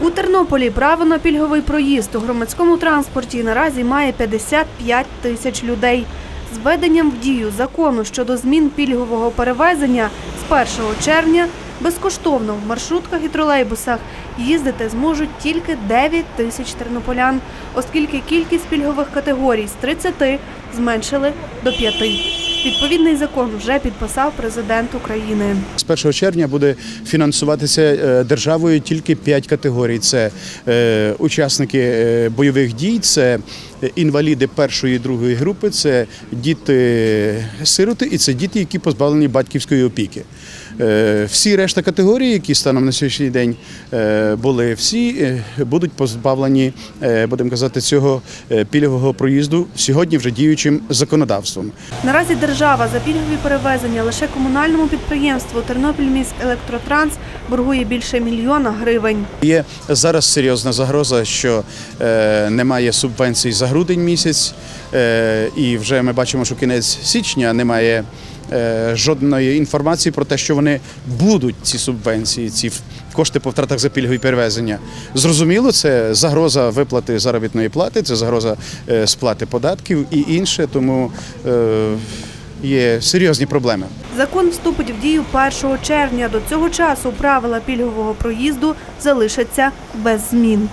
У Тернополі право на пільговий проїзд у громадському транспорті наразі має 55 тисяч людей. З введенням в дію закону щодо змін пільгового перевезення з 1 червня безкоштовно в маршрутках і тролейбусах їздити зможуть тільки 9 тисяч тернополян, оскільки кількість пільгових категорій з 30 зменшили до 5. Відповідний закон вже підписав президент України. З 1 червня буде фінансуватися е, державою тільки п'ять категорій: це е, учасники е, бойових дій, це інваліди першої і другої групи, це діти-сироти і це діти, які позбавлені батьківської опіки. Е, Всі решта категорій, які станом на сьогоднішній день е, були, всі е, будуть позбавлені, е, будемо казати, цього е, пільгового проїзду сьогодні вже діючим законодавством. Наразі держава за пільгові перевезення лише комунальному підприємству Тернопільміськ Електротранс боргує більше мільйона гривень. Є зараз серйозна загроза, що е, немає субвенцій за грудень місяць, е, і вже ми бачимо, що кінець січня немає е, жодної інформації про те, що вони будуть ці субвенції, ці кошти по втратах за пільгові перевезення. Зрозуміло, це загроза виплати заробітної плати, це загроза е, сплати податків і інше, тому є серйозні проблеми. Закон вступить в дію 1 червня. До цього часу правила пільгового проїзду залишаться без змін.